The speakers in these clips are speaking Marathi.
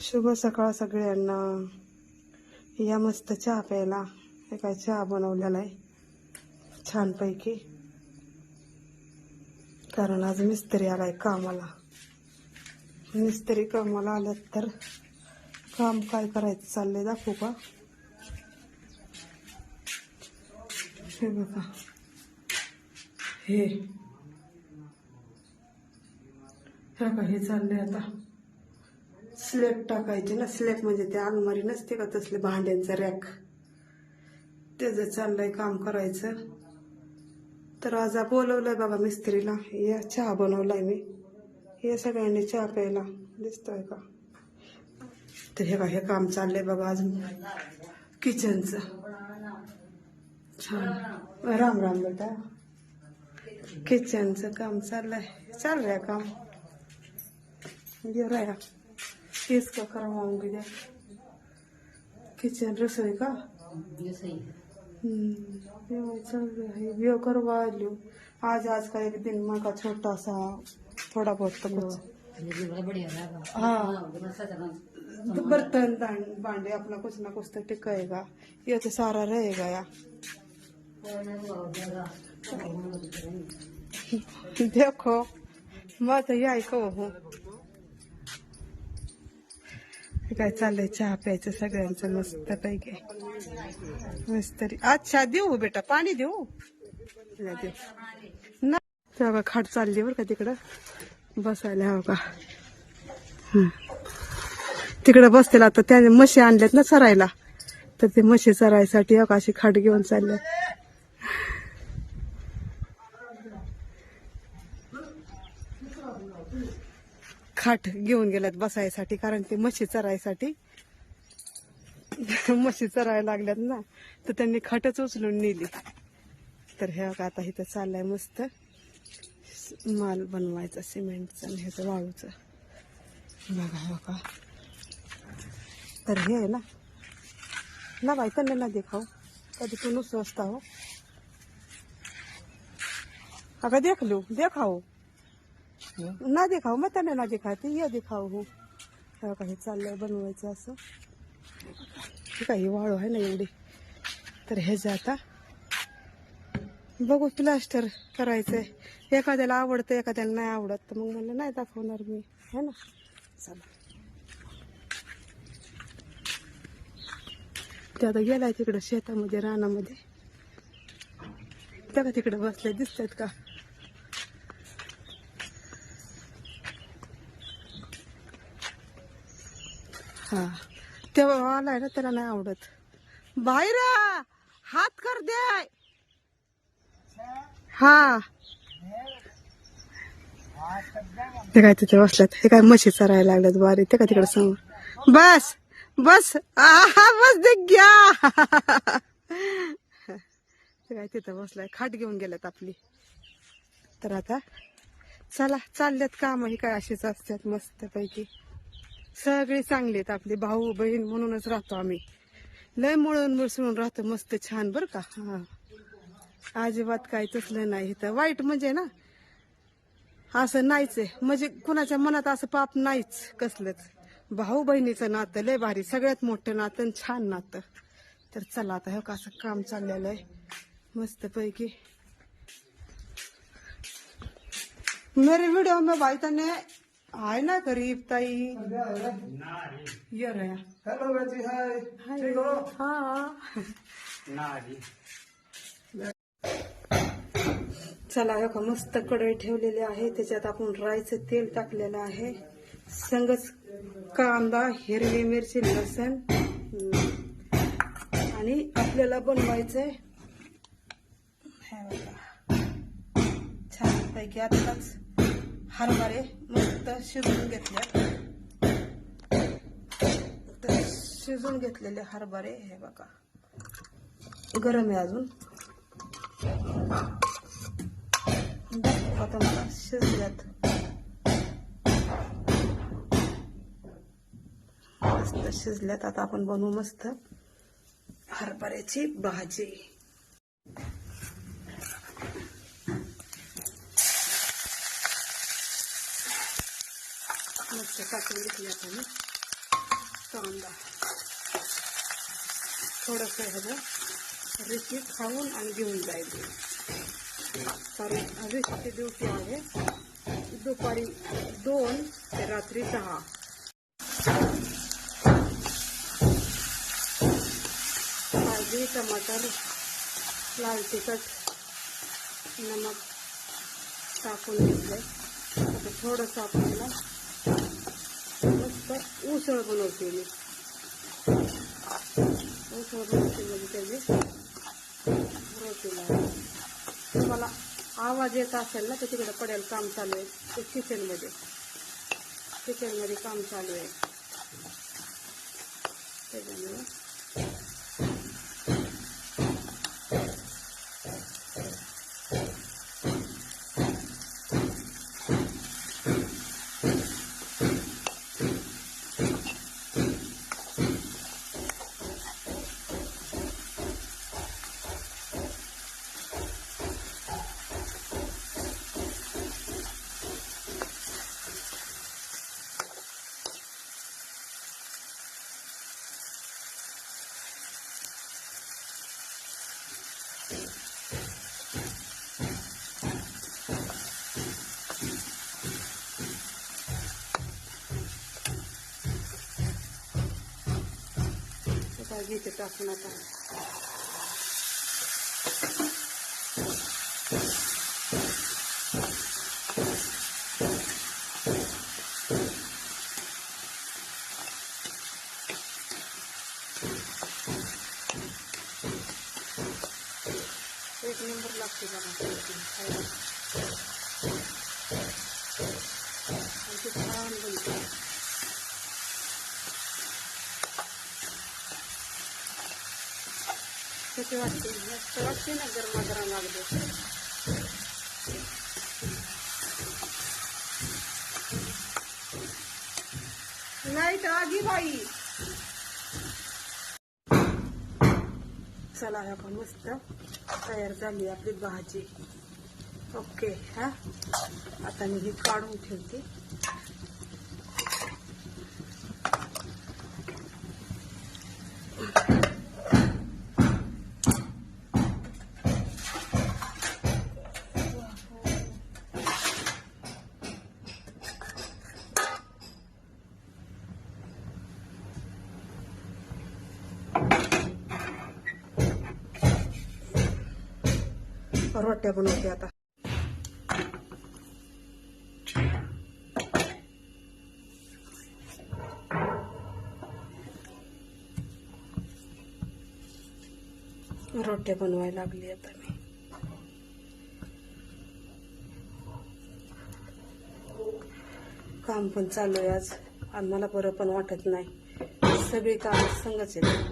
शुभ सकाळ सगळ्यांना. या मस्त चहा प्यायला. हे काय चहा बनवलेला आहे. छानपैकी. कारण आज मिस्त्री आलाय कामाला. मिस्त्री कामाला आल्यात तर काम काय करायचं चाललंय दाखवू का? हे बघा. हे. हे का हे चाललंय आता. स्लॅब टाकायचे ना स्लॅब म्हणजे ते अलमारी नसते का तसले भांड्यांचं रॅक? त्याचं चाललंय काम करायचं. तर आज बोलवलंय बाबा मिस्त्रीला या चहा बनवलाय मी. हे सगळ्यांनी चहा प्यायला. दिसतोय का? तर हे बा हे काम चाललंय बाबा अजून. किचनचं. छान. राम राम बेटा. किचनचं काम चाललंय. चाललंय काम. गिराया राया इसका करवाऊँगी दे किचन रसोई का? हम्म, चल रहा है। करवा लियो आज आज का एक दिन माँ का छोटा सा थोड़ा बहुत तो कुछ। हाँ। तो बर्तन भांडे अपना कुछ ना कुछ तो टिकाएगा। ये तो सारा रहेगा या। देखो मैं तो यही कहूँ। काय चाललंय चहा प्यायचं सगळ्यांचं मस्त पैकी मिस्तरी अच्छा देऊ हो बेटा पाणी देऊ? नाही देऊ. ना तेव्हा खाट चालली बरं का तिकडं. बसायला हवं का? तिकडं बसतील आता त्याने म्हशी आणल्यात ना चरायला. तर ते म्हशी चरायसाठी का अशी खाट घेऊन चालले खाट घेऊन गेल्यात बसायसाठी कारण ते म्हशी चरायसाठी. म्हशी चरायला लागल्यात ना तर त्यांनी खाटच उचलून नेली. तर हे आता इथं चाललंय मस्त. माल बनवायचा सिमेंटचा आणि ह्याचं वाळूचं. बघा बघा. तर हे आहे ना. ना बाई त्यांना ना देखाव. कधी तू नुसतं असता हो अगं देख लो देखाओ ना दिखाओ मग त्यांना ना दिखाते ये दिखाओ हो। तेव्हा काही चाललंय बनवायचं असं? काही वाळू आहे ना एवढी. तर हे जाता आता बघू प्लास्टर करायचंय. एखाद्याला आवडतं एखाद्याला नाही आवडत. तर मग म्हणलं नाही दाखवणार मी. है ना? चला. ते आता गेलाय तिकडं शेतामध्ये रानामध्ये. त्या का तिकडे बसले दिसतात का? हा. तेव्हा आलाय ना त्याला नाही आवडत. बाहेर हात कर दे. हा. ते काय तिथे बसल्यात? हे काय म्हशी चरायला लागल्यात बारी. ते का तिकडे सांग बस बस. आहा बस दे घ्या. ते काय तिथं बसलाय. खाट घेऊन गेल्यात आपली. तर आता चला चालल्यात काम. हे काय अशीच असतात मस्त पैकी सगळे चांगले आहेत आपले भाऊ बहीण म्हणूनच राहतो आम्ही. लय मळून मिसळून राहतो मस्त छान बर का? हा. अजिबात काही तसलं नाही इथं. वाईट म्हणजे ना असं नाहीच आहे. म्हणजे कुणाच्या मनात असं पाप नाहीच कसलंच. भाऊ बहिणीचं नातं लय भारी सगळ्यात मोठं नातं आणि छान नातं. तर चला आता हो का असं काम चाललेलं आहे. मस्त पैकी मेरे वीडियो में भाई तने आए ना गरीब ताई? ये रहा. हेलो बेटी हाय ठीक हो? हाँ. ना चला हे का मस्त कढई ठेवलेली आहे. त्याच्यात आपण राईचं तेल टाकलेलं आहे. संगच कांदा हिरवी मिरची लसण. आणि आपल्याला बनवायचंय बघा. छानपैकी आताच हरभरे मस्त शिजवून घेतले. तर शिजून घेतलेले हरभरे हे बघा. गरम आहे अजून. आता मला शिजल्यात. मस्त शिजल्यात. आता आपण बनवू मस्त हरभऱ्याची भाजी. मस्त टाकून घेतली आता मी कांदा थोडंसं ह्याचं रिची खाऊन आणि घेऊन जाईल कारण रिचीची ड्युटी आहे दुपारी दोन ते रात्री दहा भाजी टमाटर लाल तिखट नमक टाकून घेतलंय आता थोडंसं आपल्याला आता उसळ बनवते मी। उसळ बनवते म्हणजे त्याची रोटीला तुम्हाला आवाज येत असेल ना तर तिकडे पडेल काम चालू आहे. ते किचनमध्ये. किचनमध्ये काम चालू आहे. त्याच्यामुळे आता घेते टाकून आता एक नंबर लागते बघा खायला. आणि ते छान बनते मस्त वाटते. मस्त वाटते ना गरमागरम अगदी लाइट आगी बाई. चला हे आपण मस्त तयार झाली आपली भाजी. ओके हा. आता मी ही काढून ठेवते. रोट्या बनवते आता. रोट्या बनवायला लागली आता मी. काम पण चालू आहे आज. आणि मला बरं पण वाटत नाही. सगळी काम संगच आहेत.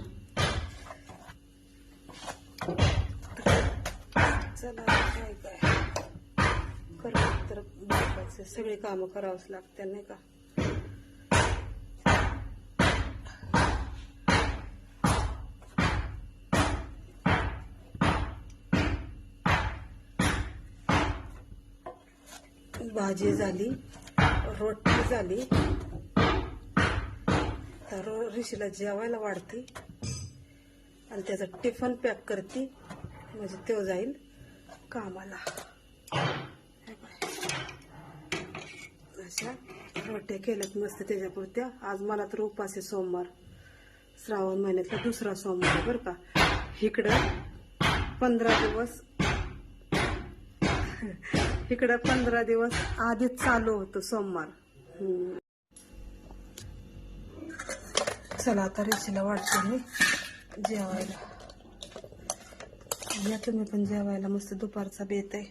सगळी कामं करावंच लागते नाही का? भाजी झाली रोटी झाली. तर ऋषीला जेवायला वाढते. आणि त्याचा टिफन पॅक करते. म्हणजे तो जाईल कामाला हे पाय. अशा रोट्या केल्यात मस्त त्याच्यापुरत्या आज मला तर उपास आहे सोमवार. श्रावण महिन्यातला दुसरा सोमवार बरं का. इकडं पंधरा दिवस इकडं पंधरा दिवस आधीच चालू होतं सोमवार. चला आता रेशीला वाटते मी जेवायला. या तुम्ही पण जेवायला मस्त दुपारचा बेत आहे.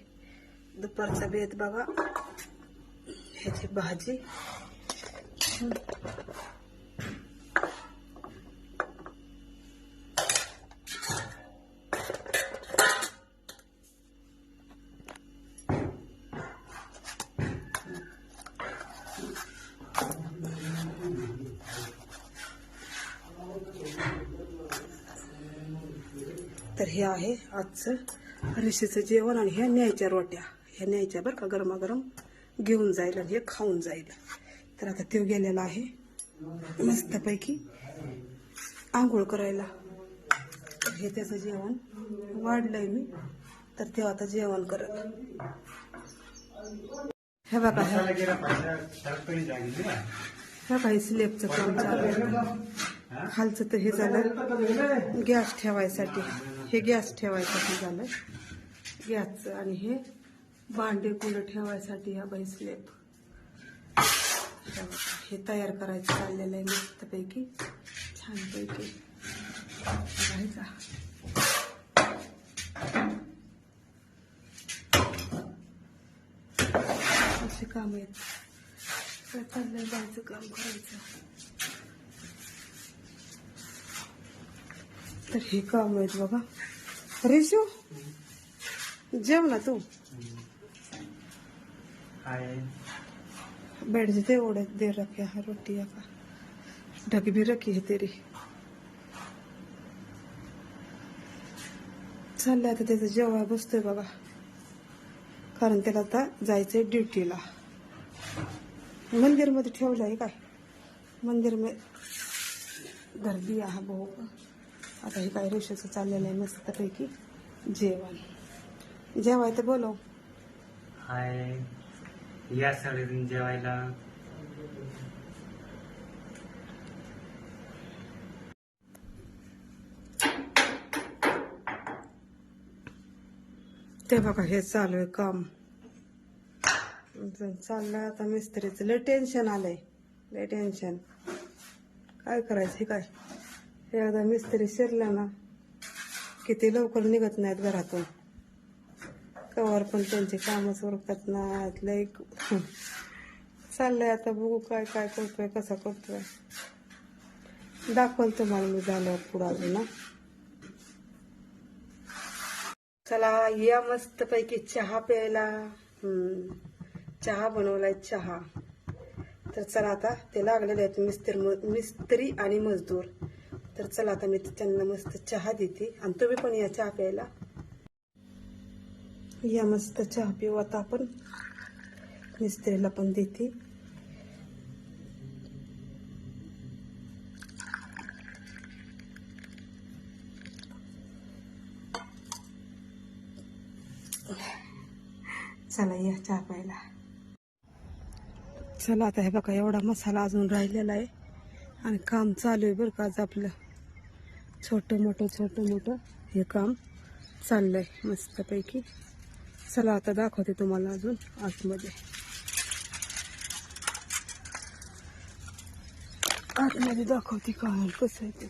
दुपारचा बेत बघा. ह्याची भाजी. तर हे आहे आजचं ऋषीचं जेवण आणि ह्या न्यायच्या रोट्या. ह्या न्यायच्या बरं का गरमागरम. घेऊन जाईल आणि हे खाऊन जाईल तर आता ते गेलेला आहे. मस्तपैकी आंघोळ करायला. हे त्याचं जेवण वाढलंय मी. तर तेव्हा आता जेवण करत. हे बघा हे काही स्लेबचं काम चालू खालचं तर हे झालं गॅस ठेवायसाठी. हे गॅस ठेवायसाठी झालं. गॅसचं आणि हे भांडे कुलं ठेवायसाठी हा बाई स्लेब हे हे तयार करायचं चाललेलं आहे मस्तपैकी. छानपैकी. बघायचा असे काम आहेत. काय चाललंय बायचं काम करायचं. तर हे काम आहेत बघा. रेशू जेव ना तू. हाय बैठ जे तेवढे दे रखे हा रोटी का ढक भी रखी है तेरी। चाललंय आता त्याचं जेवाय बसतोय बघा कारण त्याला आता जायचंय ड्युटीला। मंदिरमध्ये ठेवलंय काय? मंदिर में गर्दी आहे भाऊ. आता हे काय रेषेचं चाललेलं आहे मस्तपैकी. जेवण. जेवाय तर बोलव. हाय. या सगळेजण जेवायला. ते बघा हे चालू आहे काम. चाललंय आता मिस्त्रीचं. लय टेन्शन आलंय. लय टेन्शन काय करायचं हे काय? हे एकदा मिस्त्री शिरला ना किती लवकर निघत नाहीत घरातून. कवर पण त्यांचे कामच उरकत नाहीत. लय चाललंय आता बघू काय काय करतोय कसा करतोय. दाखवल तुम्हाला मी झाल्यावर पुढं अजून ना चला या मस्त पैकी चहा प्यायला. चहा बनवलाय चहा. तर चला आता ते लागलेले आहेत मिस्त्री मिस्त्री आणि मजदूर. तर चला आता मी त्यांना मस्त चहा देते. आणि तुम्ही पण या चहा प्यायला. या मस्त चहा पिऊ आता आपण. मिस्त्रीला पण देते. चला या चहा प्यायला. चला आता हे बघा एवढा मसाला अजून राहिलेला आहे. आणि काम चालू आहे बरं का आज आपलं. छोटं मोठं छोटं मोठं हे काम चाललंय मस्तपैकी. चला आता दाखवते तुम्हाला अजून आतमध्ये. आतमध्ये दाखवते काय कसं आहे ते.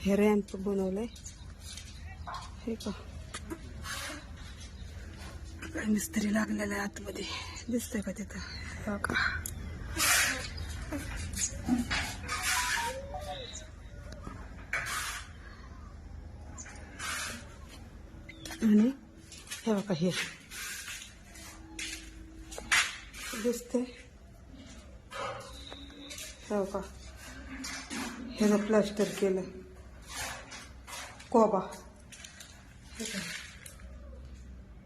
हे रॅम्प बनवलंय. हे का मिस्त्री लागलेला आहे आतमध्ये. दिसतंय का तिथं? का आणि हे बघा हे. दिसतंय. हो का ह्याचं प्लास्टर केलं कोबा.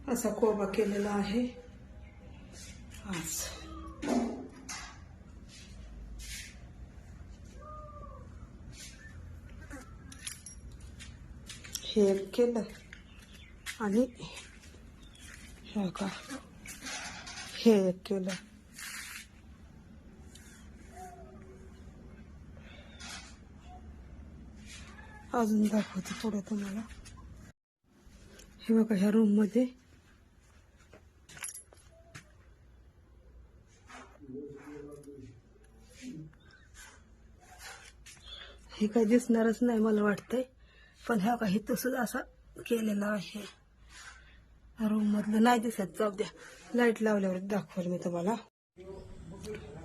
असा कोबा केलेला आहे. आज. हे केलं आणि हे का हे एक केलं. अजून दाखवते पुढे तुम्हाला. हे बघा ह्या रूममध्ये हे काही दिसणारच नाही मला वाटतंय पण ह्या काही तसंच असा केलेला आहे. रूम मधलं नाही दिसत. जाऊ द्या. लाइट लावल्यावर दाखवल मी तुम्हाला.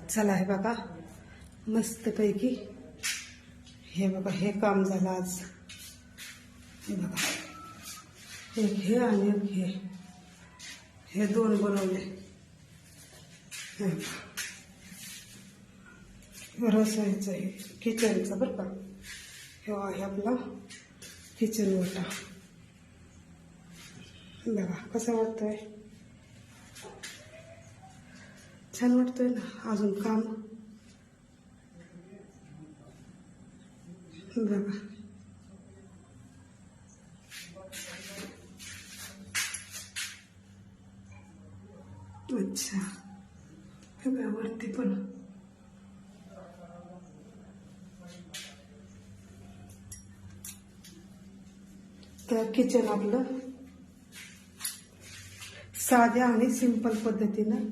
चला हे बघा. मस्तपैकी हे बघा हे काम झालं आज. हे बघा. एक हे आणि एक हे. हे दोन बनवले. रसोईचं हे किचनचं बरं का? हे आहे आपला किचन ओटा बघा कसं वाटतंय? छान वाटतंय ना अजून काम? बघा. अच्छा. वरती पण. तर किचन आपलं. साध्या आणि सिंपल पद्धतीनं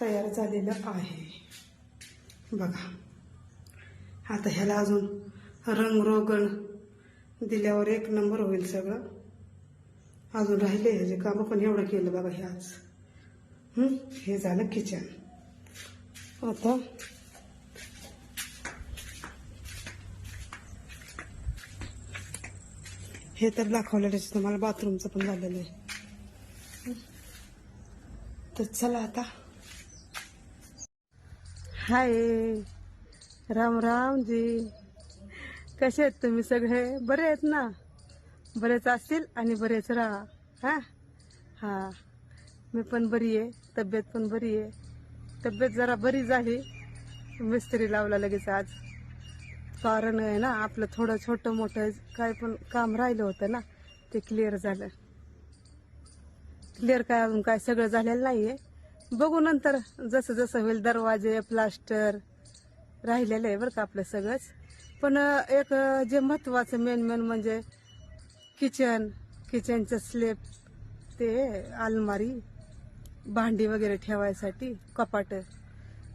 तयार झालेलं आहे. बघा. आता ह्याला अजून रंगरोगण दिल्यावर एक नंबर होईल सगळं. अजून राहिले ह्याचे कामं पण एवढं केलं बघा हे? आज हे झालं किचन आता हे तर दाखवलेलंच तुम्हाला बाथरूमचं पण झालेलं आहे. तर चला आता. हाय. राम राम जी कसे आहेत तुम्ही सगळे? बरे आहेत ना? बरेच असतील आणि बरेच राहा हा? हा. मी पण बरी आहे. तब्येत पण बरी आहे. तब्येत जरा बरी झाली. मिस्त्री लावला लगेच आज. कारण आहे ना आपलं थोडं छोटं मोठं काय पण काम राहिलं होतं ना ते क्लिअर झालं. क्लिअर काय अजून काय सगळं झालेलं नाहीये. बघू नंतर जसं जसं होईल दरवाजे प्लास्टर राहिलेलं आहे बरं का आपलं सगळंच. पण एक जे महत्वाचं मेन मेन म्हणजे किचन किचनचं स्लेप ते अलमारी भांडी वगैरे ठेवायसाठी कपाट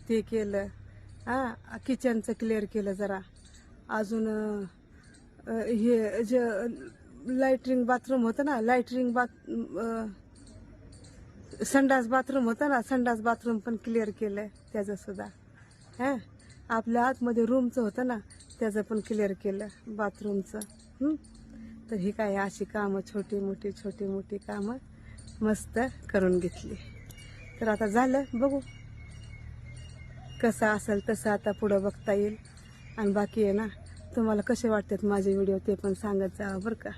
ते केलं. हा किचनचं क्लिअर केलं जरा. अजून हे जे लाईटरिंग बाथरूम होतं ना लाईटरिंग बाथ संडास बाथरूम होतं ना संडास बाथरूम पण क्लिअर केलंय त्याचं सुद्धा. हा? आपल्या आतमध्ये रूमचं होतं ना त्याचं पण क्लिअर केलं बाथरूमचं तर ही काय अशी कामं छोटी मोठी छोटी मोठी कामं मस्त करून घेतली. तर आता झालं बघू. कसं असेल तसं आता पुढं बघता येईल. आणि बाकी आहे ना तुम्हाला कसे वाटतात माझे व्हिडिओ ते पण सांगत जा बरं का?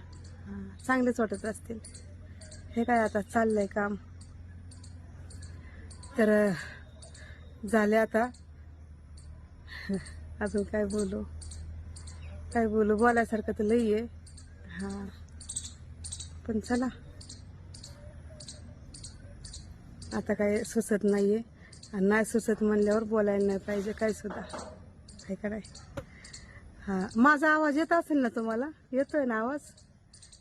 हां चांगलेच वाटत असतील. हे काय आता चाललंय काम? तर झाले आता. अजून काय बोलू? काय बोलू? बोलायसारखं तर लई आहे. हां. पण चला. आता काय सुचत नाही आहे आणि नाही सुचत म्हणल्यावर बोलायला नाही पाहिजे काय सुद्धा. काय कराय हा. माझा आवाज येत असेल ना तुम्हाला? येतोय ना आवाज?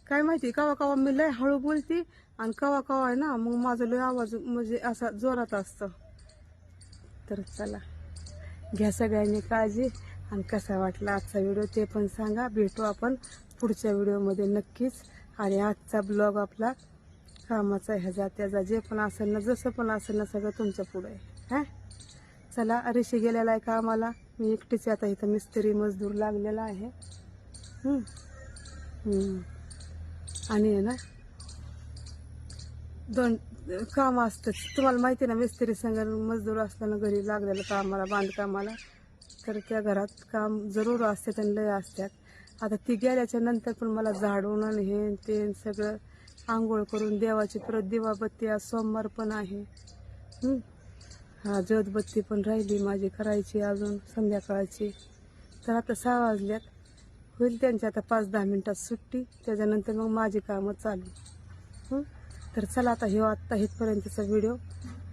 काय माहिती कवा कवा मी लय हळू बोलती. आणि कवा कवा आहे ना मग माझा लय आवाज म्हणजे असा जोरात असतो. तर चला घ्या सगळ्यांनी काळजी आणि कसा वाटला आजचा व्हिडिओ ते पण सांगा. भेटू आपण पुढच्या व्हिडिओमध्ये नक्कीच. आणि आजचा ब्लॉग आपला कामाचा ह्याचा त्याचा जे पण असेल ना जसं पण असेल ना सगळं तुमच्या पुढं आहे. हां? चला ऋषी गेलेला आहे कामाला. मी एकटीच आता इथं मिस्त्री मजदूर लागलेला आहे. आणि आहे ना दोन काम असतं. तुम्हाला माहिती आहे ना मिस्त्री संघ मजदूर असताना घरी लागलेलं कामाला बांधकामाला. तर त्या घरात काम जरूर असते आणि लय असतात. आता ती गेल्याच्यानंतर पण मला झाडून आणि हे ते सगळं आंघोळ करून देवाची परत दिवाबत्ती आज सोमवार पण आहे. हा जोतबत्ती पण राहिली माझी करायची अजून संध्याकाळची. तर आता सहा वाजल्यात. होईल त्यांची आता पाच दहा मिनिटात सुट्टी. त्याच्यानंतर मग माझी कामं चालू. हं? तर चला आता हे आत्ता इथपर्यंतचा व्हिडिओ.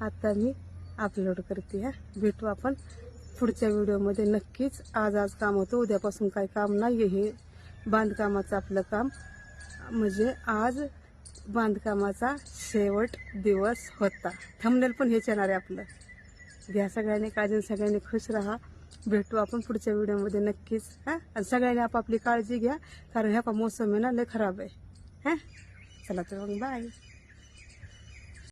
आत्ता मी अपलोड करते हा. भेटू आपण पुढच्या व्हिडिओमध्ये. नक्कीच आज आज काम होतं. उद्यापासून काय काम नाही हे बांधकामाचं आपलं काम. म्हणजे आज बांधकामाचा शेवट दिवस होता. थंबनेल पण हेच येणार आहे आपलं. घ्या सगळ्यांनी काळजी सगळ्यांनी खुश राहा. भेटू आपण पुढच्या व्हिडिओमध्ये नक्कीच हा. आणि सगळ्यांनी आपापली काळजी घ्या कारण ह्या का मोसम आहे ना लय खराब आहे. हा. चला तर मग बाय